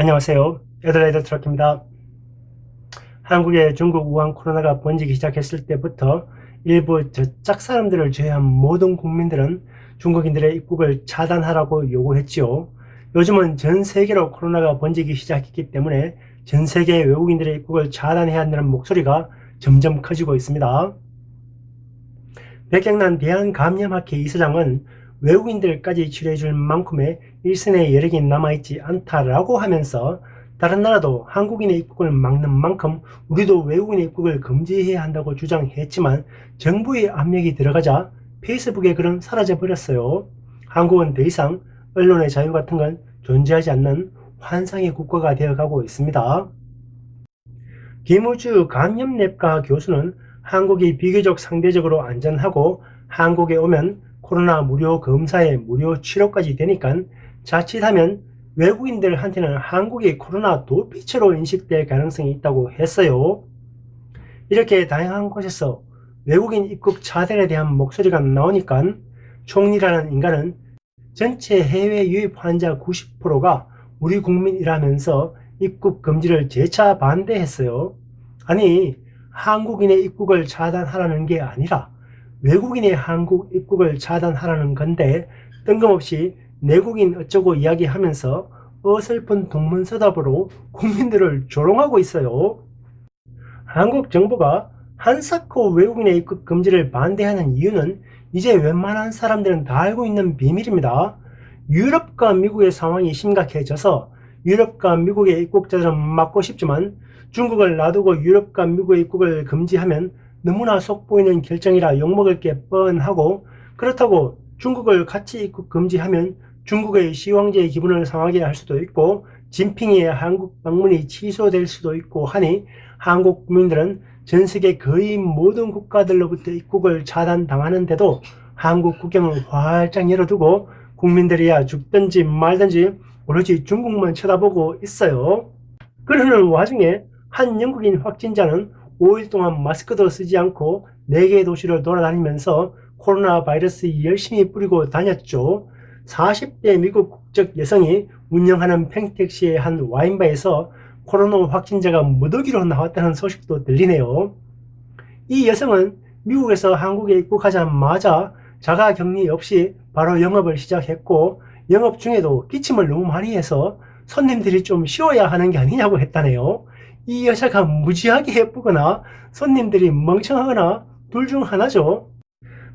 안녕하세요. 에드라이더 트럭입니다. 한국에 중국 우한 코로나가 번지기 시작했을 때부터 일부 저짝 사람들을 제외한 모든 국민들은 중국인들의 입국을 차단하라고 요구했지요. 요즘은 전 세계로 코로나가 번지기 시작했기 때문에 전 세계 외국인들의 입국을 차단해야 한다는 목소리가 점점 커지고 있습니다. 백경란 대한감염학회 이사장은 외국인들까지 치료해 줄 만큼의 일선의 여력이 남아있지 않다라고 하면서 다른 나라도 한국인의 입국을 막는 만큼 우리도 외국인의 입국을 금지해야 한다고 주장했지만 정부의 압력이 들어가자 페이스북의 글은 사라져 버렸어요. 한국은 더 이상 언론의 자유 같은 건 존재하지 않는 환상의 국가가 되어가고 있습니다. 김우주 감염내과 교수는 한국이 비교적 상대적으로 안전하고 한국에 오면 코로나 무료 검사에 무료 치료까지 되니까 자칫하면 외국인들한테는 한국이 코로나 도피처로 인식될 가능성이 있다고 했어요. 이렇게 다양한 곳에서 외국인 입국 차단에 대한 목소리가 나오니까 총리라는 인간은 전체 해외 유입 환자 90%가 우리 국민이라면서 입국 금지를 재차 반대했어요. 아니, 한국인의 입국을 차단하라는 게 아니라 외국인의 한국 입국을 차단하라는 건데 뜬금없이 내국인 어쩌고 이야기하면서 어설픈 동문서답으로 국민들을 조롱하고 있어요. 한국 정부가 한사코 외국인의 입국 금지를 반대하는 이유는 이제 웬만한 사람들은 다 알고 있는 비밀입니다. 유럽과 미국의 상황이 심각해져서 유럽과 미국의 입국자들은 막고 싶지만 중국을 놔두고 유럽과 미국의 입국을 금지하면 너무나 속보이는 결정이라 욕먹을 게 뻔하고 그렇다고 중국을 같이 입국 금지하면 중국의 시황제의 기분을 상하게 할 수도 있고 진핑의 한국 방문이 취소될 수도 있고 하니 한국 국민들은 전 세계 거의 모든 국가들로부터 입국을 차단당하는데도 한국 국경을 활짝 열어두고 국민들이야 죽든지 말든지 오로지 중국만 쳐다보고 있어요. 그러는 와중에 한 영국인 확진자는 5일 동안 마스크도 쓰지 않고 4개의 도시를 돌아다니면서 코로나 바이러스 열심히 뿌리고 다녔죠. 40대 미국 국적 여성이 운영하는 평택시의 한 와인바에서 코로나 확진자가 무더기로 나왔다는 소식도 들리네요. 이 여성은 미국에서 한국에 입국하자마자 자가 격리 없이 바로 영업을 시작했고 영업 중에도 기침을 너무 많이 해서 손님들이 좀 쉬어야 하는 게 아니냐고 했다네요. 이 여자가 무지하게 예쁘거나 손님들이 멍청하거나 둘 중 하나죠.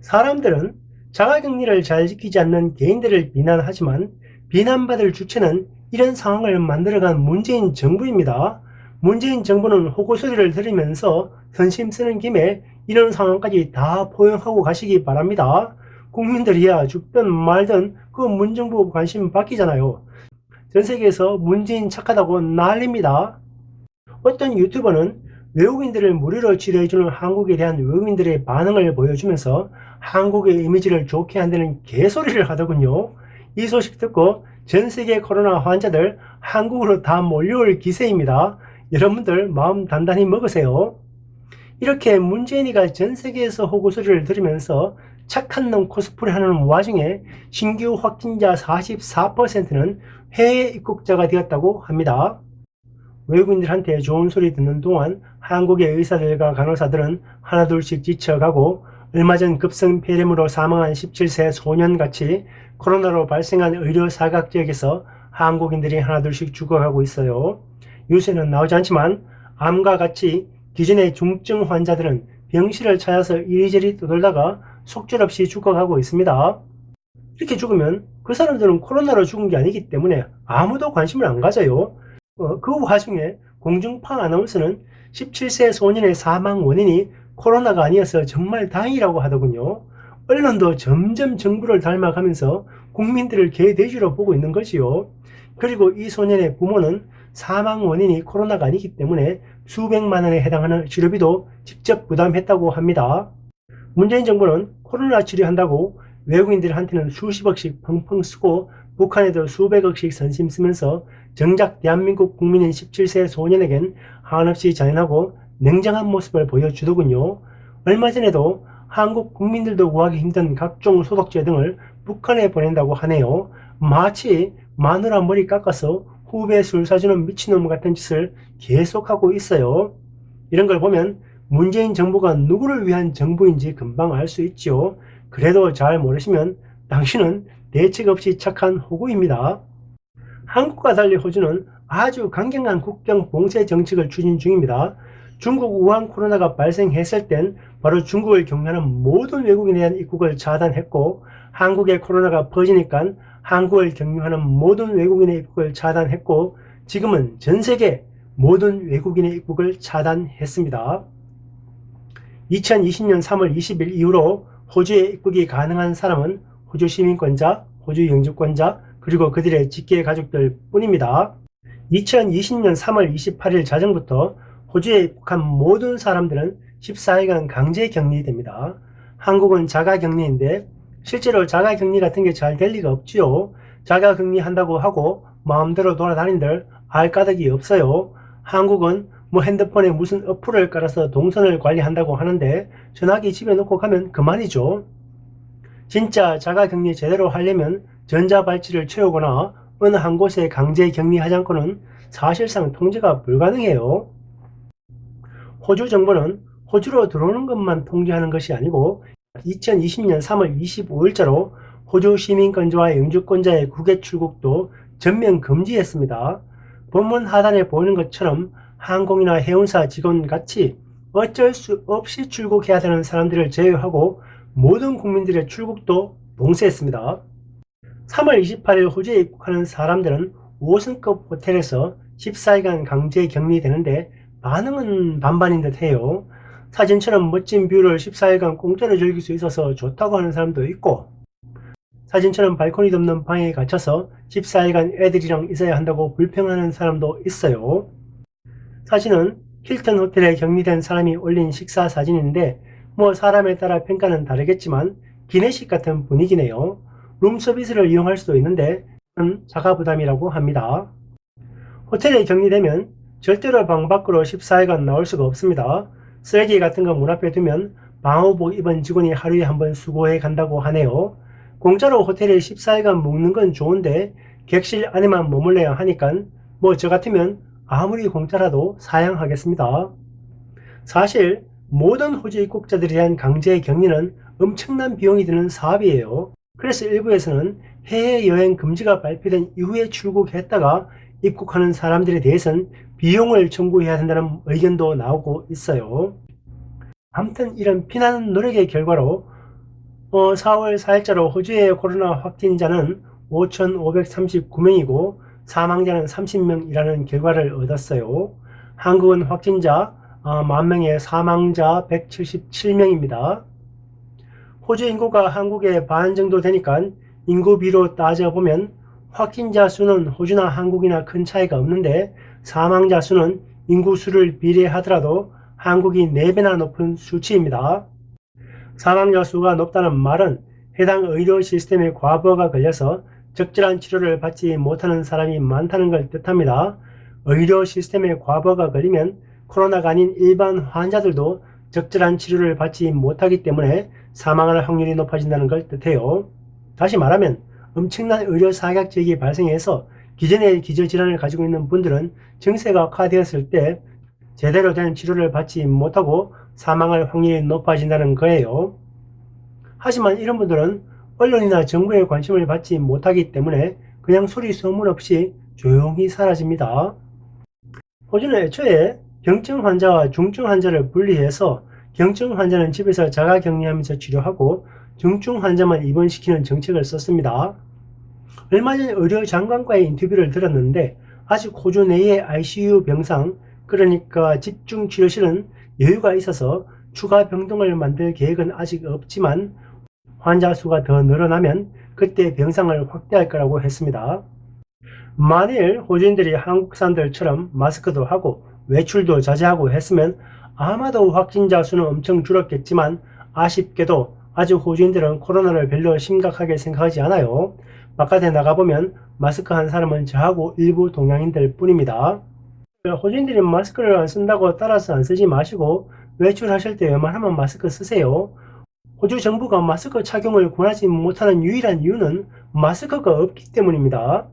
사람들은 자가격리를 잘 지키지 않는 개인들을 비난하지만 비난받을 주체는 이런 상황을 만들어간 문재인 정부입니다. 문재인 정부는 호고소리를 들으면서 선심 쓰는 김에 이런 상황까지 다 포용하고 가시기 바랍니다. 국민들이야 죽든 말든 그 문정부 관심 바뀌잖아요. 전 세계에서 문재인 착하다고 난립니다. 어떤 유튜버는 외국인들을 무료로 치료해주는 한국에 대한 외국인들의 반응을 보여주면서 한국의 이미지를 좋게 한다는 개소리를 하더군요. 이 소식 듣고 전 세계 코로나 환자들 한국으로 다 몰려올 기세입니다. 여러분들 마음 단단히 먹으세요. 이렇게 문재인이가 전 세계에서 호구소리를 들으면서 착한 놈 코스프레 하는 와중에 신규 확진자 44%는 해외 입국자가 되었다고 합니다. 외국인들한테 좋은 소리 듣는 동안 한국의 의사들과 간호사들은 하나둘씩 지쳐가고 얼마 전 급성 폐렴으로 사망한 17세 소년같이 코로나로 발생한 의료 사각 지역에서 한국인들이 하나둘씩 죽어가고 있어요. 요새는 나오지 않지만 암과 같이 기존의 중증 환자들은 병실을 찾아서 이리저리 떠돌다가 속절없이 죽어가고 있습니다. 이렇게 죽으면 그 사람들은 코로나로 죽은 게 아니기 때문에 아무도 관심을 안 가져요. 어, 그 와중에 공중파 아나운서는 17세 소년의 사망 원인이 코로나가 아니어서 정말 다행이라고 하더군요. 언론도 점점 정부를 닮아가면서 국민들을 개돼지로 보고 있는 것이요. 그리고 이 소년의 부모는 사망 원인이 코로나가 아니기 때문에 수백만 원에 해당하는 치료비도 직접 부담했다고 합니다. 문재인 정부는 코로나 치료한다고 외국인들한테는 수십억씩 펑펑 쓰고 북한에도 수백억씩 선심 쓰면서 정작 대한민국 국민인 17세 소년에겐 한없이 잔인하고 냉정한 모습을 보여주더군요. 얼마 전에도 한국 국민들도 구하기 힘든 각종 소독제 등을 북한에 보낸다고 하네요. 마치 마누라 머리 깎아서 후배 술 사주는 미친놈 같은 짓을 계속하고 있어요. 이런 걸 보면 문재인 정부가 누구를 위한 정부인지 금방 알 수 있지요. 그래도 잘 모르시면 당신은 대책 없이 착한 호구입니다. 한국과 달리 호주는 아주 강경한 국경 봉쇄 정책을 추진 중입니다. 중국 우한 코로나가 발생했을 땐 바로 중국을 경유하는 모든 외국인에 대한 입국을 차단했고 한국에 코로나가 퍼지니까 한국을 경유하는 모든 외국인의 입국을 차단했고 지금은 전 세계 모든 외국인의 입국을 차단했습니다. 2020년 3월 20일 이후로 호주에 입국이 가능한 사람은 호주 시민권자, 호주 영주권자, 그리고 그들의 직계 가족들 뿐입니다. 2020년 3월 28일 자정부터 호주에 입국한 모든 사람들은 14일간 강제 격리됩니다. 한국은 자가 격리인데 실제로 자가 격리 같은 게 잘 될 리가 없지요. 자가 격리 한다고 하고 마음대로 돌아다닌들 알 까닭이 없어요. 한국은 뭐 핸드폰에 무슨 어플을 깔아서 동선을 관리한다고 하는데 전화기 집에 놓고 가면 그만이죠. 진짜 자가 격리 제대로 하려면 전자발찌를 채우거나 어느 한 곳에 강제 격리하지 않고는 사실상 통제가 불가능해요. 호주 정부는 호주로 들어오는 것만 통제하는 것이 아니고 2020년 3월 25일자로 호주 시민권자와 영주권자의 국외 출국도 전면 금지했습니다. 본문 하단에 보이는 것처럼 항공이나 해운사 직원 같이 어쩔 수 없이 출국해야 되는 사람들을 제외하고 모든 국민들의 출국도 봉쇄했습니다. 3월 28일 호주에 입국하는 사람들은 5승급 호텔에서 14일간 강제 격리되는데 반응은 반반인 듯 해요. 사진처럼 멋진 뷰를 14일간 공짜로 즐길 수 있어서 좋다고 하는 사람도 있고 사진처럼 발코니 덮는 방에 갇혀서 14일간 애들이랑 있어야 한다고 불평하는 사람도 있어요. 사진은 힐튼 호텔에 격리된 사람이 올린 식사 사진인데 뭐 사람에 따라 평가는 다르겠지만 기내식 같은 분위기네요. 룸 서비스를 이용할 수도 있는데 은 자가 부담이라고 합니다. 호텔에 격리되면 절대로 방 밖으로 14일간 나올 수가 없습니다. 쓰레기 같은 거 문 앞에 두면 방호복 입은 직원이 하루에 한 번 수고해 간다고 하네요. 공짜로 호텔에 14일간 묵는 건 좋은데 객실 안에만 머물러야 하니까 뭐 저 같으면 아무리 공짜라도 사양하겠습니다. 사실 모든 호주 입국자들에 대한 강제 격리는 엄청난 비용이 드는 사업이에요. 그래서 일부에서는 해외여행 금지가 발표된 이후에 출국했다가 입국하는 사람들에 대해서는 비용을 청구해야 된다는 의견도 나오고 있어요. 아무튼 이런 피난 노력의 결과로 어, 4월 4일자로 호주의 코로나 확진자는 5,539명이고 사망자는 30명이라는 결과를 얻었어요. 한국은 확진자 어, 만명에 사망자 177명입니다. 호주 인구가 한국의 반 정도 되니까 인구 비로 따져보면 확진자 수는 호주나 한국이나 큰 차이가 없는데 사망자 수는 인구 수를 비례하더라도 한국이 4배나 높은 수치입니다. 사망자 수가 높다는 말은 해당 의료 시스템에 과부하가 걸려서 적절한 치료를 받지 못하는 사람이 많다는 걸 뜻합니다. 의료 시스템에 과부하가 걸리면 코로나가 아닌 일반 환자들도 적절한 치료를 받지 못하기 때문에 사망할 확률이 높아진다는 걸 뜻해요. 다시 말하면 엄청난 의료 사각지역이 발생해서 기존의 기저질환을 가지고 있는 분들은 증세가 악화되었을 때 제대로 된 치료를 받지 못하고 사망할 확률이 높아진다는 거예요. 하지만 이런 분들은 언론이나 정부의 관심을 받지 못하기 때문에 그냥 소리 소문 없이 조용히 사라집니다. 호주는 애초에 경증 환자와 중증 환자를 분리해서 경증 환자는 집에서 자가 격리하면서 치료하고 중증 환자만 입원시키는 정책을 썼습니다. 얼마 전 의료 장관과의 인터뷰를 들었는데 아직 호주 내의 ICU 병상 그러니까 집중 치료실은 여유가 있어서 추가 병동을 만들 계획은 아직 없지만 환자 수가 더 늘어나면 그때 병상을 확대할 거라고 했습니다. 만일 호주인들이 한국 사람들처럼 마스크도 하고 외출도 자제하고 했으면 아마도 확진자 수는 엄청 줄었겠지만 아쉽게도 아직 호주인들은 코로나를 별로 심각하게 생각하지 않아요. 바깥에 나가보면 마스크 한 사람은 저하고 일부 동양인들 뿐입니다. 호주인들이 마스크를 안 쓴다고 따라서 안 쓰지 마시고 외출하실 때 웬만하면 마스크 쓰세요. 호주 정부가 마스크 착용을 권하지 못하는 유일한 이유는 마스크가 없기 때문입니다.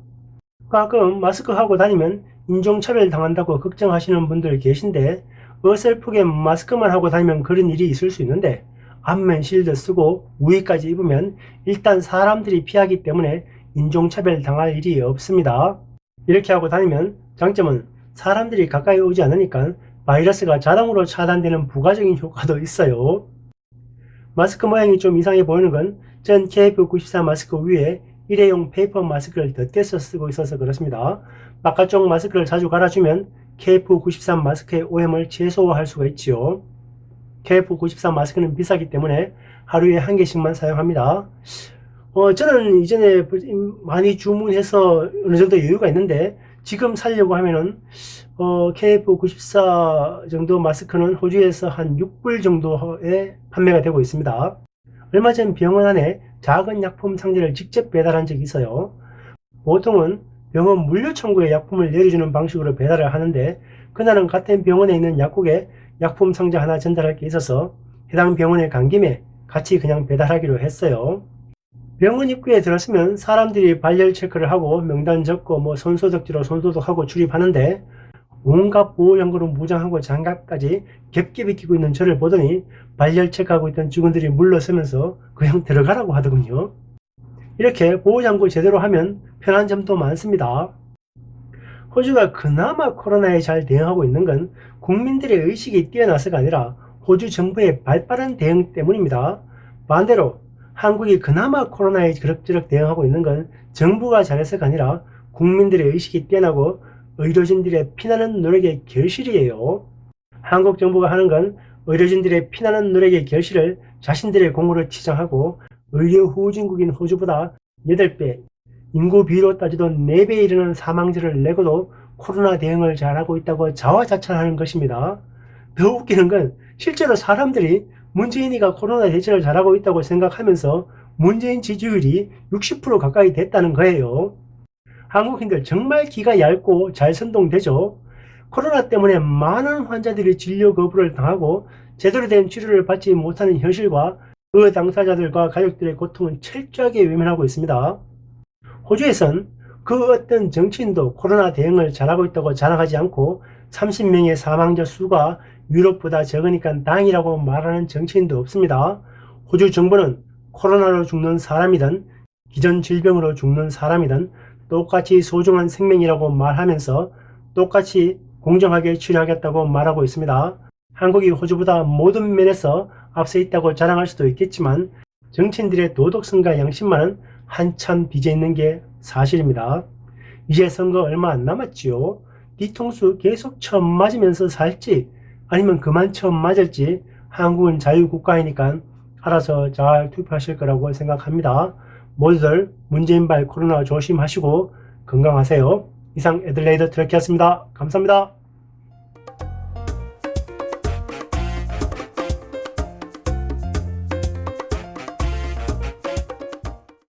가끔 마스크 하고 다니면 인종차별 당한다고 걱정하시는 분들 계신데 어설프게 마스크만 하고 다니면 그런 일이 있을 수 있는데 안면 실드 쓰고 우위까지 입으면 일단 사람들이 피하기 때문에 인종차별 당할 일이 없습니다. 이렇게 하고 다니면 장점은 사람들이 가까이 오지 않으니까 바이러스가 자동으로 차단되는 부가적인 효과도 있어요. 마스크 모양이 좀 이상해 보이는 건 전 KF94 마스크 위에 일회용 페이퍼 마스크를 덧대서 쓰고 있어서 그렇습니다. 바깥쪽 마스크를 자주 갈아주면 KF93 마스크의 오염을 최소화할 수가 있지요. KF93 마스크는 비싸기 때문에 하루에 한 개씩만 사용합니다. 어, 저는 이전에 많이 주문해서 어느 정도 여유가 있는데 지금 살려고 하면은 어, KF94 정도 마스크는 호주에서 한 6불 정도에 판매가 되고 있습니다. 얼마 전 병원 안에 작은 약품 상자를 직접 배달한 적이 있어요. 보통은 병원 물류 청구에 약품을 내려주는 방식으로 배달을 하는데 그날은 같은 병원에 있는 약국에 약품 상자 하나 전달할 게 있어서 해당 병원에 간 김에 같이 그냥 배달하기로 했어요. 병원 입구에 들었으면 사람들이 발열 체크를 하고 명단 적고 뭐 손소독지로 손소독하고 출입하는데 온갖 보호장구로 무장하고 장갑까지 겹겹이 끼고 있는 저를 보더니 발열 체크하고 있던 직원들이 물러서면서 그냥 들어가라고 하더군요. 이렇게 보호장구 제대로 하면 편한 점도 많습니다. 호주가 그나마 코로나에 잘 대응하고 있는 건 국민들의 의식이 뛰어나서가 아니라 호주 정부의 발빠른 대응 때문입니다. 반대로 한국이 그나마 코로나에 그럭저럭 대응하고 있는 건 정부가 잘해서가 아니라 국민들의 의식이 뛰어나고 의료진들의 피나는 노력의 결실이에요. 한국 정부가 하는 건 의료진들의 피나는 노력의 결실을 자신들의 공으로 치장하고 의료 후진국인 호주보다 8배, 인구 비로 따져도 4배에 이르는 사망자를 내고도 코로나 대응을 잘하고 있다고 자화자찬하는 것입니다. 더 웃기는 건 실제로 사람들이 문재인이가 코로나 대처를 잘하고 있다고 생각하면서 문재인 지지율이 60% 가까이 됐다는 거예요. 한국인들 정말 기가 얇고 잘 선동되죠. 코로나 때문에 많은 환자들이 진료 거부를 당하고 제대로 된 치료를 받지 못하는 현실과 그 당사자들과 가족들의 고통은 철저하게 외면하고 있습니다. 호주에선 그 어떤 정치인도 코로나 대응을 잘하고 있다고 자랑하지 않고 30명의 사망자 수가 유럽보다 적으니까 당이라고 말하는 정치인도 없습니다. 호주 정부는 코로나로 죽는 사람이든 기존 질병으로 죽는 사람이든 똑같이 소중한 생명이라고 말하면서 똑같이 공정하게 치료하겠다고 말하고 있습니다. 한국이 호주보다 모든 면에서 앞서 있다고 자랑할 수도 있겠지만 정치인들의 도덕성과 양심만은 한참 빚어 있는 게 사실입니다. 이제 선거 얼마 안 남았지요. 뒤통수 계속 처음 맞으면서 살지 아니면 그만 처음 맞을지 한국은 자유국가이니까 알아서 잘 투표하실 거라고 생각합니다. 모두들 문재인발 코로나 조심하시고 건강하세요. 이상 에들레이더 트럭키였습니다. 감사합니다.